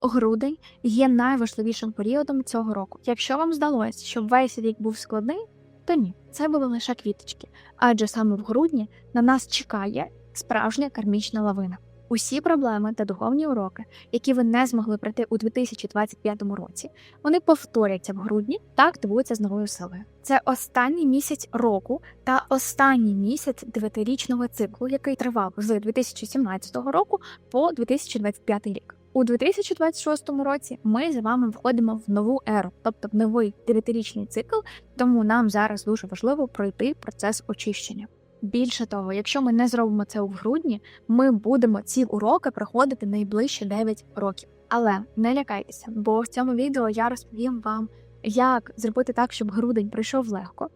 Грудень є найважливішим періодом цього року. Якщо вам здалося, що весь рік був складний, то ні, це були лише квіточки, адже саме в грудні на нас чекає справжня кармічна лавина. Усі проблеми та духовні уроки, які ви не змогли пройти у 2025 році, вони повторяться в грудні та активуються з новою силою. Це останній місяць року та останній місяць дев'ятирічного циклу, який тривав з 2017 року по 2025 рік. У 2026 році ми з вами входимо в нову еру, тобто в новий дев'ятирічний цикл, тому нам зараз дуже важливо пройти процес очищення. Більше того, якщо ми не зробимо це у грудні, ми будемо ці уроки проходити найближчі 9 років. Але не лякайтеся, бо в цьому відео я розповім вам, як зробити так, щоб грудень пройшов легко,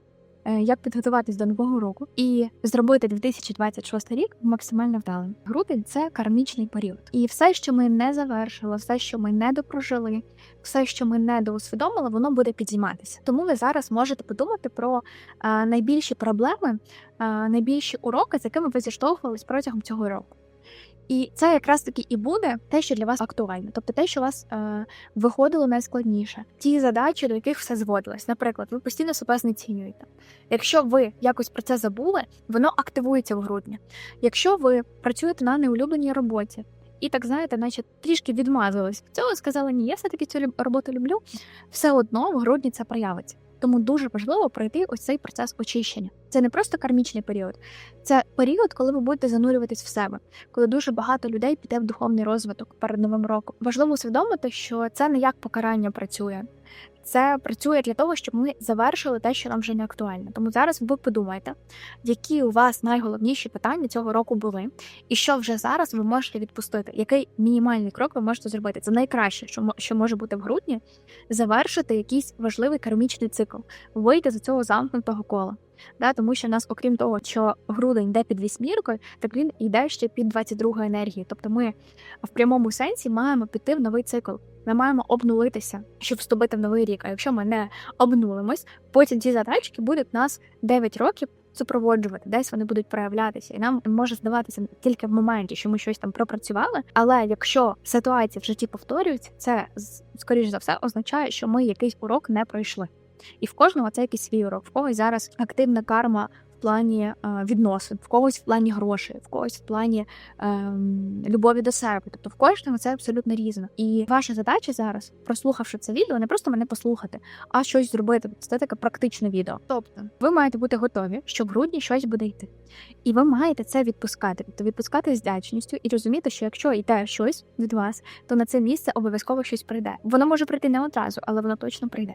як підготуватись до нового року і зробити 2026 рік максимально вдалим. Грудень це кармічний період, і все, що ми не завершили, все, що ми не допрожили, все, що ми не доусвідомили, воно буде підійматися. Тому ви зараз можете подумати про е, найбільші проблеми, е, найбільші уроки, з якими ви зіштовхувались протягом цього року. І це якраз таки і буде те, що для вас актуально, тобто те, що вас е, виходило найскладніше, ті задачі, до яких все зводилось. Наприклад, ви постійно себе знецінюєте. Якщо ви якось про це забули, воно активується в грудні. Якщо ви працюєте на неулюбленій роботі. І так знаєте, наче трішки відмазались від цього, сказали, ні, я все-таки цю роботу люблю. Все одно в грудні це проявиться. Тому дуже важливо пройти ось цей процес очищення. Це не просто кармічний період, це період, коли ви будете занурюватись в себе, коли дуже багато людей піде в духовний розвиток перед новим роком. Важливо усвідомити, що це не як покарання працює. Це працює для того, щоб ми завершили те, що нам вже не актуально. Тому зараз ви подумайте, які у вас найголовніші питання цього року були, і що вже зараз ви можете відпустити. Який мінімальний крок ви можете зробити? Це найкраще, що що може бути в грудні, завершити якийсь важливий кармічний цикл, вийти з цього замкнутого кола. Да, тому що в нас, окрім того, що грудень йде під вісьміркою, так він йде ще під 22 енергії. Тобто ми в прямому сенсі маємо піти в новий цикл. Ми маємо обнулитися, щоб вступити в новий рік. А якщо ми не обнулимось, потім ці задачки будуть нас 9 років супроводжувати, десь вони будуть проявлятися, і нам може здаватися тільки в моменті, що ми щось там пропрацювали. Але якщо ситуації в житті повторюються, це скоріш за все означає, що ми якийсь урок не пройшли. І в кожного це якийсь свій урок. В когось зараз активна карма плані е, відносин, в когось в плані грошей, в когось в плані ем, любові до себе. Тобто в кожного це абсолютно різно. І ваша задача зараз, прослухавши це відео, не просто мене послухати, а щось зробити. Це таке практичне відео. Тобто, ви маєте бути готові, що в грудні щось буде йти. І ви маєте це відпускати, тобто відпускати з вдячністю і розуміти, що якщо йде щось від вас, то на це місце обов'язково щось прийде. Воно може прийти не одразу, але воно точно прийде.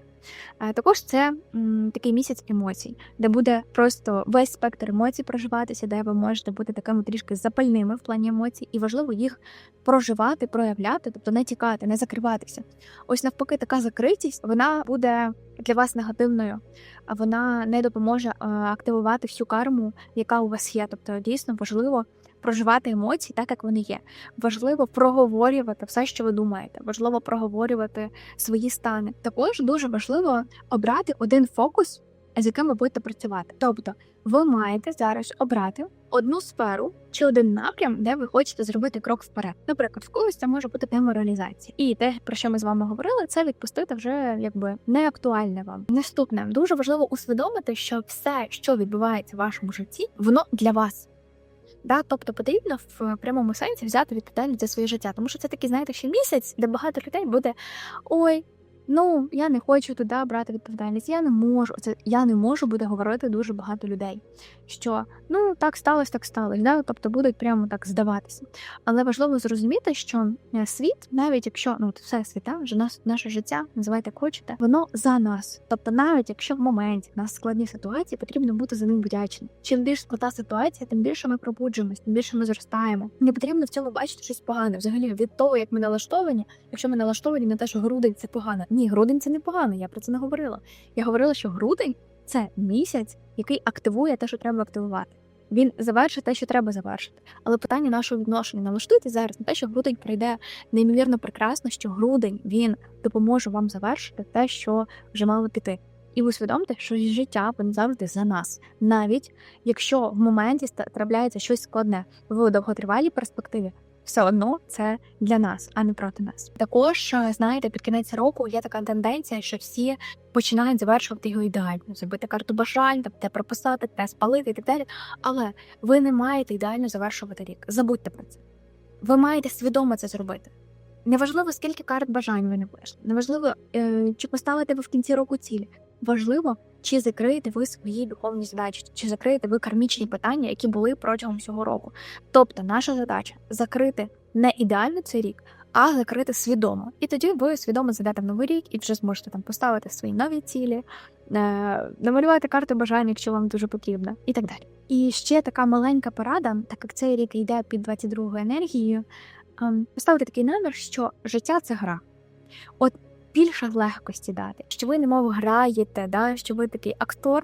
Е, Також це м, такий місяць емоцій, де буде просто весь спектр емоцій проживатися, де ви можете бути такими трішки запальними в плані емоцій, і важливо їх проживати, проявляти, тобто не тікати, не закриватися. Ось навпаки, така закритість вона буде для вас негативною, а вона не допоможе е, активувати всю карму, яка у вас є. Тобто дійсно важливо. Проживати емоції так, як вони є. Важливо проговорювати все, що ви думаєте. Важливо проговорювати свої стани. Також дуже важливо обрати один фокус, з яким ви будете працювати. Тобто, ви маєте зараз обрати одну сферу чи один напрям, де ви хочете зробити крок вперед. Наприклад, в когось це може бути тема реалізації. І те, про що ми з вами говорили, це відпустити вже якби не актуальне вам. Наступне дуже важливо усвідомити, що все, що відбувається в вашому житті, воно для вас. Да, тобто потрібно в прямому сенсі взяти відповідальність за своє життя, тому що це такий, знаєте, ще місяць, де багато людей буде ой. Ну, я не хочу туди брати відповідальність. Я не можу. Це я не можу буде говорити дуже багато людей. Що ну так сталося, так сталося. Да? Тобто будуть прямо так здаватися. Але важливо зрозуміти, що е, світ, навіть якщо ну все світа, вже нас наше життя, називайте хочете, воно за нас. Тобто, навіть якщо в моменті в нас складні ситуації, потрібно бути за ним вдячним. Чим більш складна ситуація, тим більше ми пробуджуємось, тим більше ми зростаємо. Не потрібно в цьому бачити щось погане. Взагалі від того, як ми налаштовані, якщо ми налаштовані на те, що грудень це погано. Ні, грудень це не погано. Я про це не говорила. Я говорила, що грудень це місяць, який активує те, що треба активувати. Він завершить те, що треба завершити. Але питання нашого відношення налаштуйте зараз на те, що грудень прийде неймовірно прекрасно, що грудень він допоможе вам завершити те, що вже мало піти. І усвідомте, що життя воно завжди за нас, навіть якщо в моменті трапляється щось складне в довготривалій перспективі, все одно це для нас, а не проти нас. Також е, знаєте, під кінець року є така тенденція, що всі починають завершувати його ідеально, зробити карту бажань, там де прописати, де спалити і так далі. Але ви не маєте ідеально завершувати рік. Забудьте про це. Ви маєте свідомо це зробити. Неважливо, скільки карт бажань ви не пишете. Неважливо, е, чи поставите ви в кінці року цілі. Важливо, чи закриєте ви свої духовні задачі, чи закриєте ви кармічні питання, які були протягом всього року. Тобто, наша задача закрити не ідеально цей рік, а закрити свідомо. І тоді ви свідомо зайдете в новий рік і вже зможете там поставити свої нові цілі, е, намалювати карту бажань, якщо вам дуже потрібно, і так далі. І ще така маленька порада, так як цей рік йде під 22 енергією, ем, поставити такий намір, що життя це гра. От більше легкості дати, що ви немов граєте, да, що ви такий актор,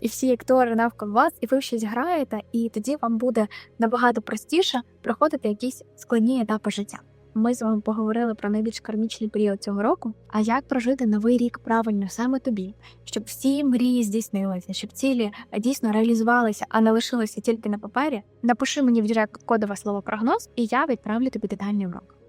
і всі актори навколо вас, і ви щось граєте, і тоді вам буде набагато простіше проходити якісь складні етапи життя. Ми з вами поговорили про найбільш кармічний період цього року. А як прожити новий рік правильно саме тобі, щоб всі мрії здійснилися, щоб цілі е, дійсно реалізувалися, а не лишилися тільки на папері? Напиши мені в директ кодове слово прогноз, і я відправлю тобі детальний урок.